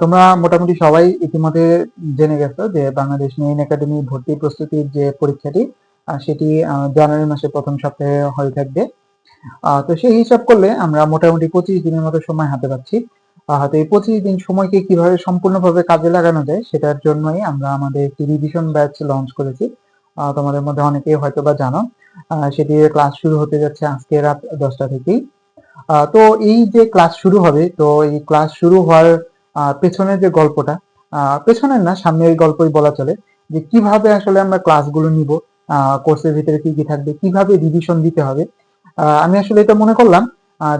তোমরা মোটামুটি সবাই ইতিমধ্যে জেনে গেছো যে বাংলাদেশ মেইন একাডেমি ভর্তি প্রস্তুতির যে পরীক্ষাটি সেটি জানুয়ারি মাসের প্রথম সপ্তাহে হয়ে থাকবে। তো সেই হিসাব করলে আমরা মোটামুটি পঁচিশ দিনের মতো সময় হাতে পাচ্ছি। আহ, তো এই পঁচিশ দিন সময়কে কীভাবে সম্পূর্ণভাবে কাজে লাগানো যায় সেটার জন্যই আমরা আমাদের একটি রিভিশন ব্যাচ লঞ্চ করেছি। তোমাদের মধ্যে অনেকেই হয়তো বা জানো সেটির ক্লাস শুরু হতে যাচ্ছে আজকে রাত দশটা থেকেই। তো এই যে ক্লাস শুরু হবে, তো এই ক্লাস শুরু হওয়ার পেছনের যে গল্পটা পেছনের না, সামনের গল্পই বলা চলে, যে কীভাবে আসলে আমরা ক্লাসগুলো নিব কোর্সের ভিতরে কি কি থাকবে, কীভাবে রিভিশন দিতে হবে। আমি আসলে এটা মনে করলাম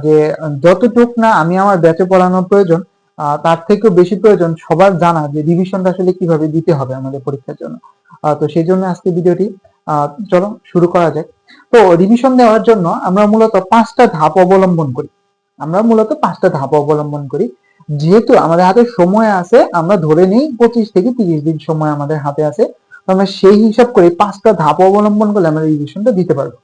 যে যতটুক না আমি আমার ব্যাচে পড়ানোর প্রয়োজন তার থেকেও বেশি প্রয়োজন সবার জানা যে রিভিশনটা আসলে কীভাবে দিতে হবে আমাদের পরীক্ষার জন্য। তো সেই জন্য আজকে ভিডিওটি চলো শুরু করা যাক। তো রিভিশন দেওয়ার জন্য আমরা মূলত পাঁচটা ধাপ অবলম্বন করি। আমরা মূলত পাঁচটা ধাপ অবলম্বন করি। যেহেতু আমাদের হাতে সময় আছে, আমরা ধরে নিই পঁচিশ থেকে তিরিশ দিন সময় আমাদের হাতে আছে আমরা সেই হিসাব করে পাঁচটা ধাপ অবলম্বন করলে আমরা রিভিশনটা দিতে পারব।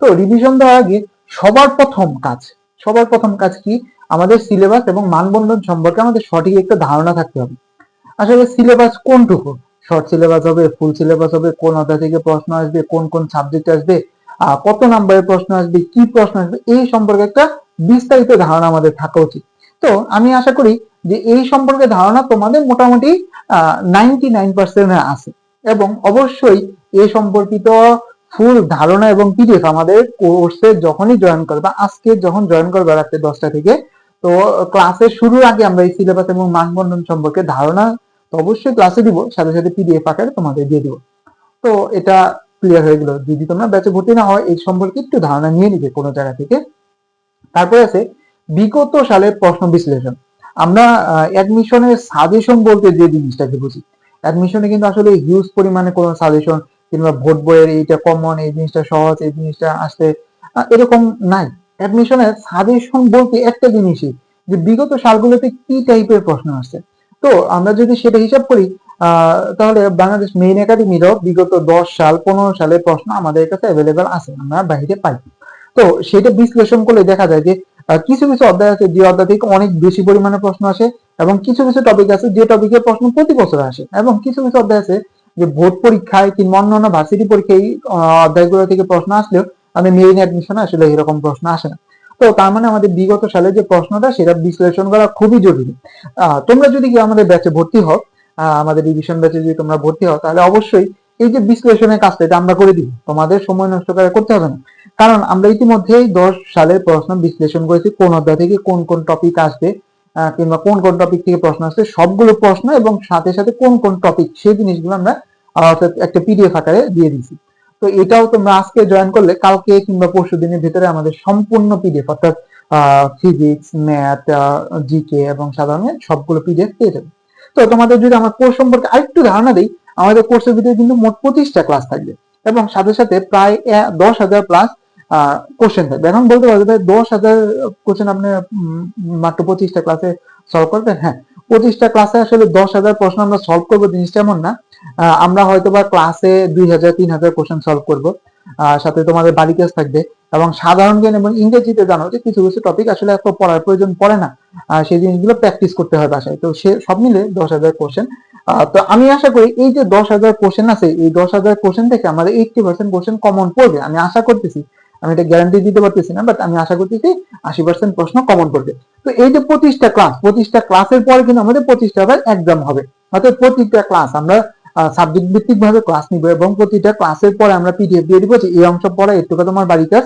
তো রিভিশন দেওয়ার আগে সবার প্রথম কাজ, সবার প্রথম কাজ কি? আমাদের সিলেবাস এবং মানবন্ধন সম্পর্কে আমাদের সঠিক একটা ধারণা থাকতে হবে। আসলে সিলেবাস কোনটুকু? শর্ট সিলেবাস হবে ফুল সিলেবাস হবে, কোন অধ্যায় থেকে প্রশ্ন আসবে, কোন কোন সাবজেক্ট আসবে কত নাম্বারের প্রশ্ন আসবে, কি প্রশ্ন আসবে, এই সম্পর্কে একটা বিস্তারিত ধারণা আমাদের থাকা উচিত। তো আমি আশা করি যে এই সম্পর্কে ধারণা তোমাদের মোটামুটি নাইনটি নাইন পার্সেন্ট এবং অবশ্যই এ সম্পর্কিত ফুল ধারণা এবং পিডিএফ আমাদের কোর্সে যখনই জয়েন করবে আজকে যখন জয়েন করবে রাত্রে দশটা থেকে, তো ক্লাসের শুরুর আগে আমরা এই সিলেবাস এবং মানবন্ধন সম্পর্কে ধারণা তো অবশ্যই ক্লাসে দিব, সাথে সাথে পিডিএফ আকারে তোমাদের দিয়ে দিব। তো এটা ক্লিয়ার হয়ে গেল। যদি তোমরা ব্যাচে ভর্তি না হয়, এই সম্পর্কে একটু ধারণা নিয়ে নিবে কোনো জায়গা থেকে। তারপরে আছে, বিগত সালের প্রশ্ন বিশ্লেষণ। আমরা অ্যাডমিশনের সাজেশন বলতে যে জিনিসটাকে বুঝি। অ্যাডমিশনে কিন্তু আসলে হিউজ পরিমাণে কোনো সাজেশন কিংবা ভোট বইয়ের এইটা কমন এই জিনিসটা সহজ, এই জিনিসটা আসতে এরকম নাই। অ্যাডমিশনের সাজেশন বলতে একটা জিনিসই, যে বিগত সালগুলোতে কি টাইপের প্রশ্ন আসছে। তো আমরা যদি সেটা হিসাব করি তাহলে বাংলাদেশ মেইন একাডেমিরও বিগত দশ সাল, পনেরো সালের প্রশ্ন আমাদের কাছে অ্যাভেলেবেল আছে, আমরা বাইরে পাই। তো সেটা বিশ্লেষণ করলে দেখা যায় যে কিছু কিছু অধ্যায় আছে যে অধ্যায় থেকে অনেক বেশি পরিমাণে প্রশ্ন আসে এবং কিছু কিছু টপিক আছে যে টপিকের প্রশ্ন প্রতি বছর আসে এবং কিছু কিছু অধ্যায় আছে যে ভোট পরীক্ষায় কিংবা অন্যান্য ভার্সিটি পরীক্ষায় অধ্যায়গুলো থেকে প্রশ্ন আসলেও আমাদের মেইন অ্যাডমিশনে আসলে এরকম প্রশ্ন আসে না। তো তার মানে আমাদের বিগত সালে যে প্রশ্নটা সেটা বিশ্লেষণ করা খুবই জরুরি। তোমরা যদি আমাদের ব্যাচে ভর্তি হও আমাদের রিভিশন ব্যাচে যদি তোমরা ভর্তি হও, তাহলে অবশ্যই এই যে বিশ্লেষণের কাজটা, এটা আমরা করে দিব। তোমাদের সময় নষ্ট করে করতে হবে না। কারণ আমরা ইতিমধ্যেই দশ সালের প্রশ্ন বিশ্লেষণ করেছি, কোন অধ্যায় থেকে কোন কোন টপিক আসবে কিংবা কোন কোন টপিক থেকে প্রশ্ন আসবে সবগুলো প্রশ্ন এবং সাথে সাথে কোন কোন টপিক সেই জিনিসগুলো আমরা অর্থাৎ একটা পিডিএফ আকারে দিয়ে দিয়েছি। তো এটাও তোমরা আজকে জয়েন করলে, কালকে কিংবা পরশু দিনের ভিতরে আমাদের সম্পূর্ণ পিডিএফ অর্থাৎ ফিজিক্স ম্যাথ জিকে এবং সাধারণ সবগুলো পিডিএফ পেয়ে যাবে। তো তোমাদের যদি আমার কোর্স সম্পর্কে আরেকটু ধারণা দিই, আমাদের কোর্সের ভিতরে কিন্তু মোট পঁচিশটা ক্লাস থাকবে এবং সাথে সাথে প্রায় দশ হাজার প্লাস কোশ্চেন থাকবে। এখন বলতে পারবে দশ হাজার কোশ্চেন আপনি মাত্র পঁচিশটা ক্লাসে সলভ করবেন? হ্যাঁ পঁচিশটা ক্লাসে আসলে দশ হাজার প্রশ্ন আমরা সলভ করব, জিনিসটা এমন না। আমরা হয়তো বা ক্লাসে দুই হাজার, তিন হাজার কোশ্চেন সলভ করব। সাথে তোমাদের বাড়ি ক্লাস থাকবে। এবং সাধারণ জ্ঞান এবং ইংরেজিতে জানো যে কিছু কিছু টপিক আসলে এত পড়ার প্রয়োজন পড়ে না সেই জিনিসগুলো প্র্যাকটিস করতে হয় বাসায়। তো সে সব মিলে দশ হাজার কোশ্চেন তো আমি আশা করি এই যে দশ হাজার কোশ্চেন আছে, এই দশ হাজার কোশ্চেন থেকে আমাদের এইটটি পার্সেন্ট কোশ্চেন কমন পড়বে। আমি আশা করতেছি, আমি এটা গ্যারান্টি দিতে পারতেছি না বাট আমি আশা করতেছি আশি পার্সেন্ট প্রশ্ন কমন পড়বে। তো এই যে পঁচিশটা ক্লাস পঁচিশটা ক্লাসের পরে কিন্তু আমাদের পঁচিশটা আবার এক্সাম হবে। অর্থাৎ প্রতিটা ক্লাস আমরা সাবজেক্ট ভিত্তিক ভাবে ক্লাস নিব এবং প্রতিটা ক্লাসের পরে আমরা পিডিএফ দিয়ে দিব যে এই অংশ পড়া একটুকা তোমার বাড়ি কাজ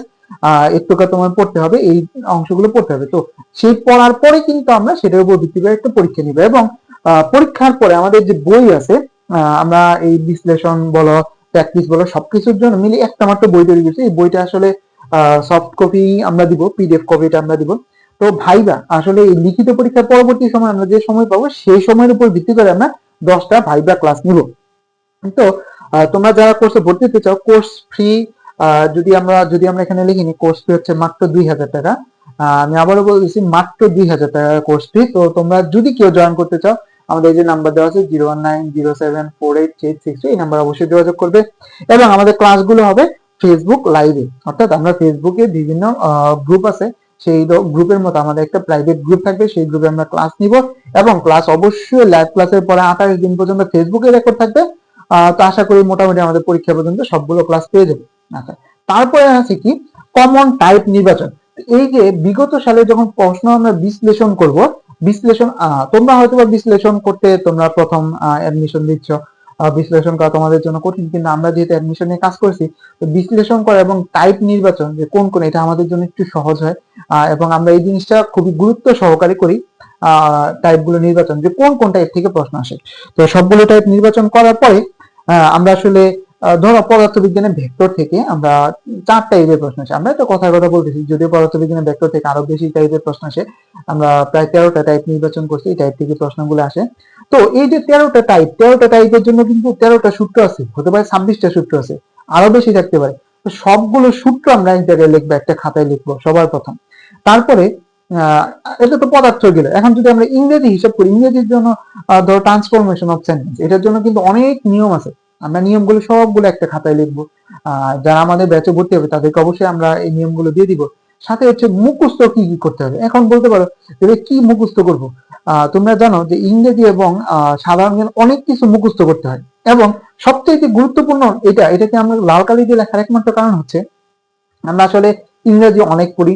একটুকা তোমার পড়তে হবে, এই অংশগুলো পড়তে হবে। তো সেই পড়ার পরে কিন্তু আমরা সেটার উপর ভিত্তি করে একটা পরীক্ষা নিব এবং পরীক্ষার পরে আমাদের যে বই আছে আমরা এই বিশ্লেষণ বলো প্র্যাকটিস বলো, সবকিছুর জন্য মিলে একটা মাত্র বই তৈরি করছি। এই বইটা আসলে সফট কপি আমরা দিব পিডিএফ কপিটা আমরা দিব। তো ভাইবা, আসলে এই লিখিত পরীক্ষার পরবর্তী সময় আমরা যে সময় পাবো, সেই সময়ের উপর ভিত্তি করে আমরা দশটা ভাইবা ক্লাস নিব। তো তোমরা যারা কোর্সে ভর্তি হতে চাও কোর্স ফ্রি যদি আমরা যদি আমরা এখানে লিখিনি কোর্স ফি হচ্ছে মাত্র দুই হাজার টাকা। আমি আবারও বলছি মাত্র দুই হাজার টাকা কোর্স ফি তো, তোমরা যদি কেউ জয়েন করতে চাও, আমাদের এই যে নাম্বার দেওয়া আছে zero nine zero seven four eight eight six এই নাম্বার অবশ্যই যোগাযোগ করবে। এবং আমাদের ক্লাসগুলো হবে ফেসবুক লাইভে অর্থাৎ আমরা ফেসবুকে বিভিন্ন গ্রুপ আছে, সেই গ্রুপের মতো আমাদের একটা প্রাইভেট গ্রুপ থাকবে, সেই গ্রুপে আমরা ক্লাস নিব। এবং ক্লাস অবশ্যই লাইভ ক্লাসের পরে আঠাশ দিন পর্যন্ত ফেসবুকে রেকর্ড থাকবে। তো আশা করি মোটামুটি আমাদের পরীক্ষা পর্যন্ত সবগুলো ক্লাস পেয়ে যাবে। আচ্ছা তারপরে আছে কি? কমন টাইপ নির্বাচন। এই যে বিগত সালে যখন প্রশ্ন আমরা বিশ্লেষণ করব, বিশ্লেষণ তোমরা হয়তো বা বিশ্লেষণ করতে তোমরা প্রথম অ্যাডমিশন দিচ্ছ বিশ্লেষণ করা তোমাদের জন্য কঠিন, কিন্তু আমরা যেহেতু অ্যাডমিশন নিয়ে কাজ করছি, তো বিশ্লেষণ করা এবং টাইপ নির্বাচন যে কোন কোন, এটা আমাদের জন্য একটু সহজ হয়। এবং আমরা এই জিনিসটা খুবই গুরুত্ব সহকারে করি টাইপগুলো নির্বাচন, যে কোন কোন টাইপ থেকে প্রশ্ন আসে। তো সবগুলো টাইপ নির্বাচন করার পরে আমরা আসলে ধরো পদার্থবিজ্ঞানের ভেক্টর থেকে আমরা চার টাইপের প্রশ্ন আসে। আমরা তো কথার কথা বলতেছি, যদিও পদার্থবিজ্ঞানের ভেক্টর থেকে আরও বেশি টাইপের প্রশ্ন আসে, আমরা প্রায় তেরোটা টাইপ নির্বাচন করছি, এই টাইপ থেকে প্রশ্নগুলো আসে। তো এই যে তেরোটা টাইপ তেরোটা টাইপের জন্য কিন্তু তেরোটা সূত্র আছে, হতে পারে ছাব্বিশটা সূত্র আছে, আরও বেশি থাকতে পারে। সবগুলো সূত্র আমরা এক জায়গায় লিখব একটা খাতায় লিখব, সবার প্রথম। তারপরে এটা তো পদার্থ গেল। এখন যদি আমরা ইংরেজি হিসাব করি, ইংরেজির জন্য ধরো ট্রান্সফরমেশন অফ সেন্টেন্স এটার জন্য কিন্তু অনেক নিয়ম আছে। আমরা নিয়মগুলো সবগুলো একটা খাতায় লিখব। যারা আমাদের ব্যাচে ভর্তি হবে, তাদেরকে অবশ্যই আমরা এই নিয়মগুলো দিয়ে দিব। সাথে হচ্ছে মুখস্থ কি কি করতে হবে। এখন বলতে পারো যে কি মুখস্থ করব? তোমরা জানো যে ইংরেজি এবং সাধারণ জ্ঞান অনেক কিছু মুখস্থ করতে হয়। এবং সবচেয়ে গুরুত্বপূর্ণ এটা, এটাকে আমরা লাল কালি দিয়ে লেখার একমাত্র কারণ হচ্ছে, আমরা আসলে ইংরেজি অনেক পড়ি।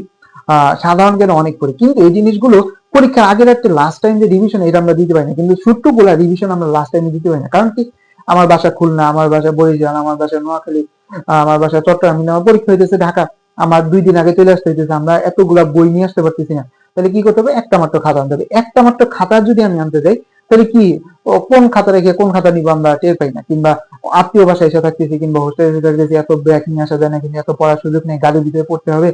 সাধারণ জ্ঞান অনেক পড়ি। কিন্তু এই জিনিসগুলো পরীক্ষার আগের একটা লাস্ট টাইম যে রিভিশন এটা আমরা দিতে পারি না। কিন্তু সূত্রগুলা রিভিশন আমরা লাস্ট টাইমে দিতে পারি না। কারণ কি? আমার বাসা খুলনা, আমার বাসা বরিশাল, আমার বাসা নোয়াখালী, আমার বাসা চট্টগ্রাম আমার পরীক্ষা হইতেছে ঢাকা। আমার দুই দিন আগে চলে আসতে হইতেছে, আমরা এতগুলা বই নিয়ে আসতে পারতেছি না। তাহলে কি করতে হবে? একটা মাত্র খাতা আনতে হবে। একটা মাত্র খাতা যদি আমি আনতে যাই, তাহলে কি? কোন খাতা রেখে কোন খাতা নিব আমরা টের পাই না। কিংবা আত্মীয় বাসায় এসে থাকতেছি, কিংবা হোস্টেলে এসে থাকতেছি, এত ব্যাগ নিয়ে আসা যায় না কিন্তু এত পড়ার সুযোগ নেই গাড়ির ভিতরে পড়তে হবে।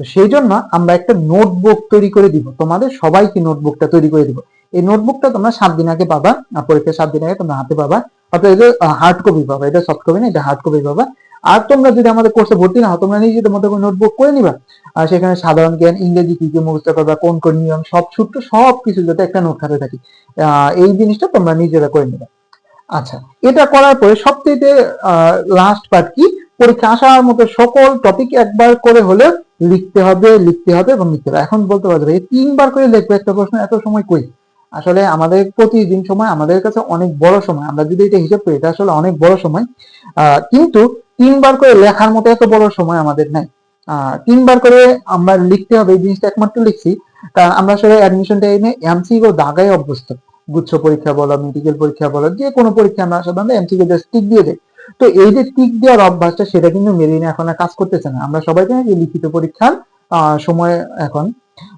তো সেই জন্য আমরা একটা নোটবুক তৈরি করে দিব। তোমাদের সবাইকে নোটবুকটা তৈরি করে দিব। এই নোটবুকটা তোমরা সাত দিন আগে পাবা আর পরীক্ষার সাত দিন আগে তোমরা হাতে পাবা। অর্থাৎ এটা হার্ড কপি পাবা এটা সফট কপি না এটা হার্ড কপি পাবা। আর তোমরা যদি আমাদের কোর্সে ভর্তি না তোমরা নিজেদের মতো করে নোটবুক করে নিবা। আর সেখানে সাধারণ জ্ঞান ইংরেজি কি কি মুখস্থ করবা কোন কোন নিয়ম সব সূত্র সব কিছু যাতে একটা নোট খাতে থাকি আহ, এই জিনিসটা তোমরা নিজেরা করে নিবা। আচ্ছা এটা করার পরে সবচেয়ে লাস্ট পার্ট কি? পরীক্ষা আসার মতো সকল টপিক একবার করে হলে লিখতে হবে লিখতে হবে এবং লিখতে হবে। এখন বলতে পারবে এই তিনবার করে লিখব, একটা প্রশ্ন এত সময় কই? আসলে আমাদের প্রতিদিন সময় আমাদের কাছে অনেক বড় সময়। আমরা যদি এটা হিসাব করি, এটা আসলে অনেক বড় সময়। কিন্তু তিনবার করে লেখার মতো এত বড় সময় আমাদের নাই। তিনবার করে আমরা লিখতে হবে, এই জিনিসটা একমাত্র লিখছি। কারণ আমরা আসলে অ্যাডমিশন টাইমে এমসিকিউ দাগায় অভ্যস্ত। গুচ্ছ পরীক্ষা বলো মেডিকেল পরীক্ষা বলো, যে কোনো পরীক্ষা আমরা সাধারণত এমসিকিউ জাস্ট টিক দিয়ে দেয় তো এই যে টিক দেওয়ার অভ্যাসটা, সেটা কিন্তু মেরিনে এখন আর কাজ করতেছে না। আমরা সবাই জানি যে লিখিত পরীক্ষার সময় এখন।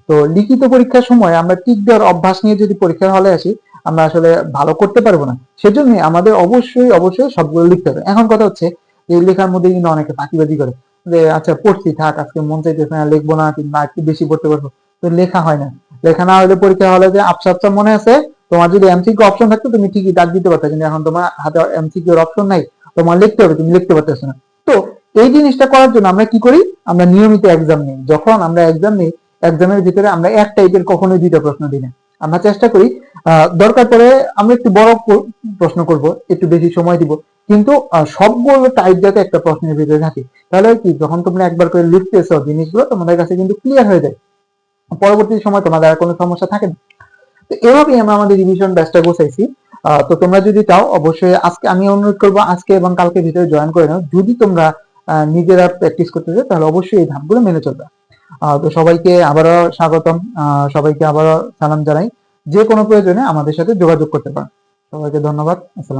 তো লিখিত পরীক্ষার সময় আমরা টিক দেওয়ার অভ্যাস নিয়ে যদি পরীক্ষার হলে আসি, আমরা আসলে ভালো করতে পারব না। সেজন্য আমাদের অবশ্যই অবশ্যই সবগুলো লিখতে হবে। এখন কথা হচ্ছে, এই লেখার মধ্যে কিন্তু অনেকে ফাঁকিবাজি করে। যে আচ্ছা পড়ছি, থাক, আজকে মন চাইতেছে না, লিখব না, কিংবা একটু বেশি পড়তে পারব। তো লেখা হয় না। লেখা না হলে পরীক্ষা হলে যে আফসা আফসা মনে আছে, তোমার যদি এমসিকিউ অপশন থাকতো, তুমি ঠিকই দাগ দিতে পারতো। কিন্তু এখন তোমার হাতে এমসিকিউ এর অপশন নাই। তোমার লিখতে হবে, তুমি লিখতে পারতেছো না। তো এই জিনিসটা করার জন্য আমরা কি করি? আমরা নিয়মিত এক্সাম নিই। যখন আমরা এক্সাম নিই এক্সামের ভিতরে আমরা এক টাইপের কখনোই দুইটা প্রশ্ন দিই না। আমরা চেষ্টা করি দরকার পড়ে আমরা একটু বড় প্রশ্ন করব, একটু বেশি সময় দিব। কিন্তু সবগুলো টাইপ যাতে একটা প্রশ্নের ভিতরে থাকে। তাহলে কি, যখন তোমরা একবার করে লিখতেছো জিনিসগুলো, তোমাদের কাছে কিন্তু ক্লিয়ার হয়ে যায়। পরবর্তী সময় তোমাদের আর কোনো সমস্যা থাকে না। তো এভাবেই আমরা আমাদের রিভিশন ব্যাচটা গোছাইছি। তো তোমরা যদি চাও, অবশ্যই আজকে আমি অনুরোধ করব, আজকে এবং কালকে ভিতরে জয়েন করে নাও। যদি তোমরা নিজেরা প্র্যাকটিস করতে চাও, তাহলে অবশ্যই এই ধাপগুলো মেনে চলবে। তো সবাইকে আবারও স্বাগতম। সবাইকে আবারও সালাম জানাই। যে কোনো প্রয়োজনে আমাদের সাথে যোগাযোগ করতে পারো। সবাইকে ধন্যবাদ। আসসালাম